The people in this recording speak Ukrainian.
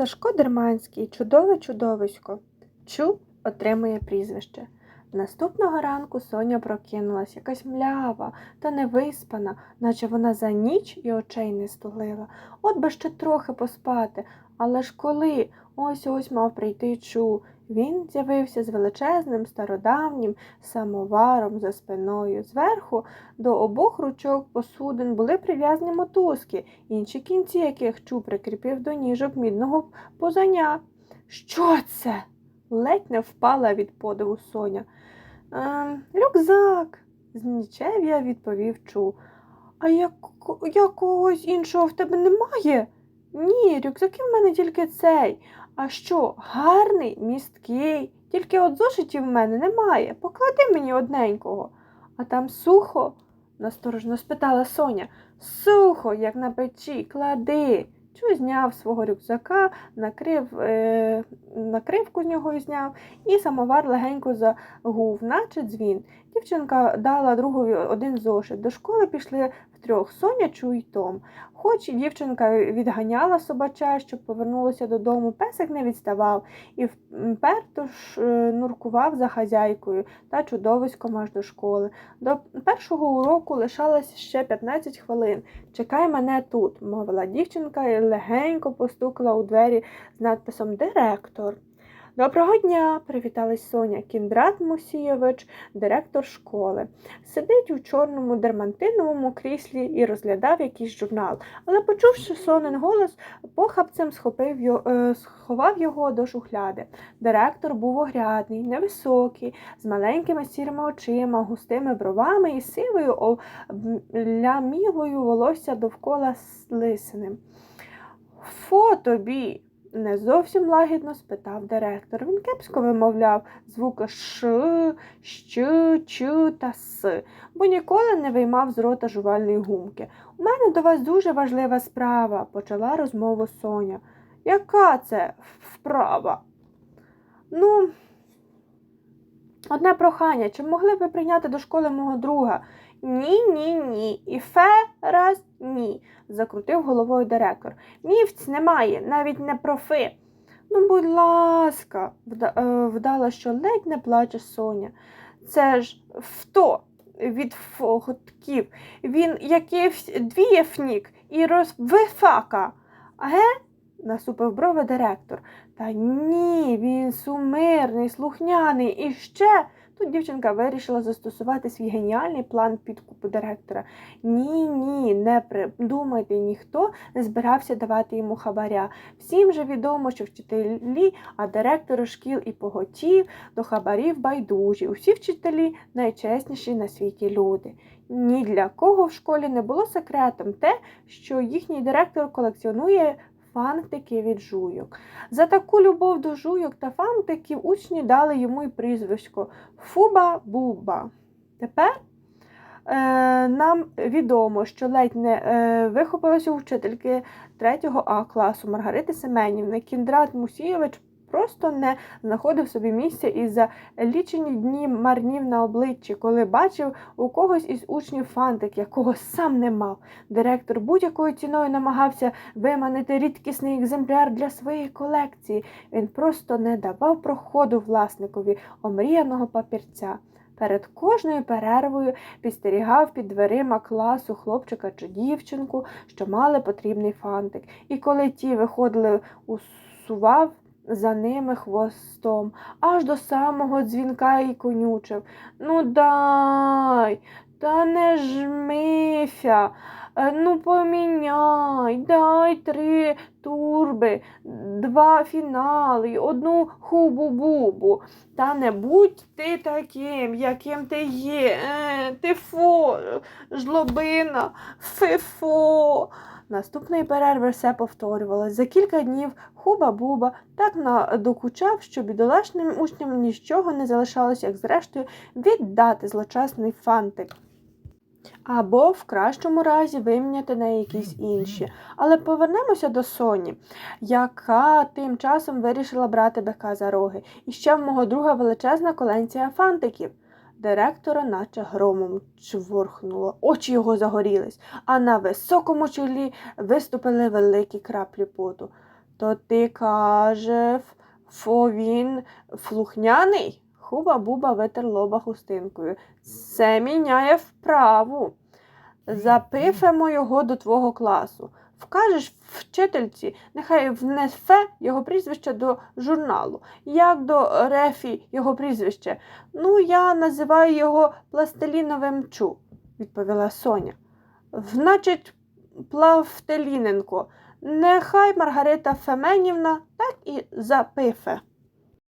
Сашко Дерманський, чудове чудовисько. Чу отримує прізвище. Наступного ранку Соня прокинулась, якась млява та невиспана, наче вона за ніч і очей не стулила. От би ще трохи поспати. Але ж коли ось ось мав прийти чу, він з'явився з величезним стародавнім самоваром за спиною. Зверху до обох ручок посудин були прив'язані мотузки, інші кінці яких чу прикріпив до ніжок мідного позаня. Що це? ледь не впала від подиву Соня. Ем, рюкзак, з нічев'я відповів Чу. А як, якогось іншого в тебе немає? Ні, рюкзаків в мене тільки цей. А що, гарний, місткий, тільки от зошитів в мене немає. Поклади мені одненького. А там сухо? насторожно спитала Соня. Сухо, як на печі, клади. Чу зняв свого рюкзака, накрив, е, накривку з нього зняв і самовар легенько загув, наче дзвін. Дівчинка дала другові один зошит. До школи пішли втрьох Соня, Чу й Том. Хоч дівчинка відганяла собача, щоб повернулася додому, песик не відставав і вперто ж е, нуркував за хазяйкою та чудовиськом аж до школи. До першого уроку лишалось ще 15 хвилин. Чекай мене тут, мовила дівчинка легенько постукала у двері з надписом Директор. Доброго дня, привіталась Соня. Кіндрат Мусійович, директор школи. Сидить у чорному дермантиновому кріслі і розглядав якийсь журнал, але, почувши сонен голос, похапцем схопив його, е, сховав його до шухляди. Директор був огрядний, невисокий, з маленькими сірими очима, густими бровами і сивою лямілою волосся довкола лисини. Фо тобі! не зовсім лагідно спитав директор. Він кепсько вимовляв звуки ш, щ, ч та с, бо ніколи не виймав з рота жувальної гумки. У мене до вас дуже важлива справа, почала розмову Соня. Яка це вправа? Ну, одне прохання, чи могли б ви прийняти до школи мого друга? Ні, ні, ні. І фе раз закрутив головою директор. Мівць немає, навіть не профи. Ну, будь ласка, е, вдала, що ледь не плаче Соня. Це ж вто від фоготків. Він якийсь двієфнік і розвифака. Ге? насупив брови директор. Та ні, він сумирний, слухняний і ще. Тут дівчинка вирішила застосувати свій геніальний план підкупу директора. Ні, ні, не придумайте, ніхто не збирався давати йому хабаря. Всім же відомо, що вчителі, а директори шкіл і поготів до хабарів байдужі. Усі вчителі найчесніші на світі люди. Ні для кого в школі не було секретом те, що їхній директор колекціонує фантики від жуйок. За таку любов до жуйок та фантиків учні дали йому й прізвисько Фуба-Буба. Тепер е, нам відомо, що ледь не е, вихопилася у вчительки 3 А класу Маргарити Семенівни. Кіндрат Мусійович просто не знаходив собі місця і за лічені дні марнів на обличчі, коли бачив у когось із учнів фантик, якого сам не мав. Директор будь-якою ціною намагався виманити рідкісний екземпляр для своєї колекції. Він просто не давав проходу власникові омріяного папірця. Перед кожною перервою підстерігав під дверима класу хлопчика чи дівчинку, що мали потрібний фантик, і коли ті виходили, усував за ними хвостом, аж до самого дзвінка і конючив. Ну, дай, та не жмися, е, ну поміняй, дай три турби, два фінали, одну хубу-бубу. Та не будь ти таким, яким ти є. Е, ти фо, жлобина, фифо. Наступної перерви все повторювалось. За кілька днів хуба-буба так надокучав, що бідолашним учням нічого не залишалось, як зрештою віддати злочасний фантик. Або в кращому разі виміняти на якісь інші. Але повернемося до Соні, яка тим часом вирішила брати бика за роги. І ще в мого друга величезна коленція фантиків. Директора, наче громом чворхнуло, очі його загорілись, а на високому чолі виступили великі краплі поту. То ти кажеш, фо він флухняний? Хуба-буба витер лоба хустинкою. Це міняє вправу. Запифемо його до твого класу. Вкажеш вчительці, нехай внесе його прізвище до журналу. Як до рефі його прізвище? Ну, я називаю його пластиліновим чу, відповіла Соня. Значить, Плавтеліненко. Нехай Маргарита Феменівна так і запифе.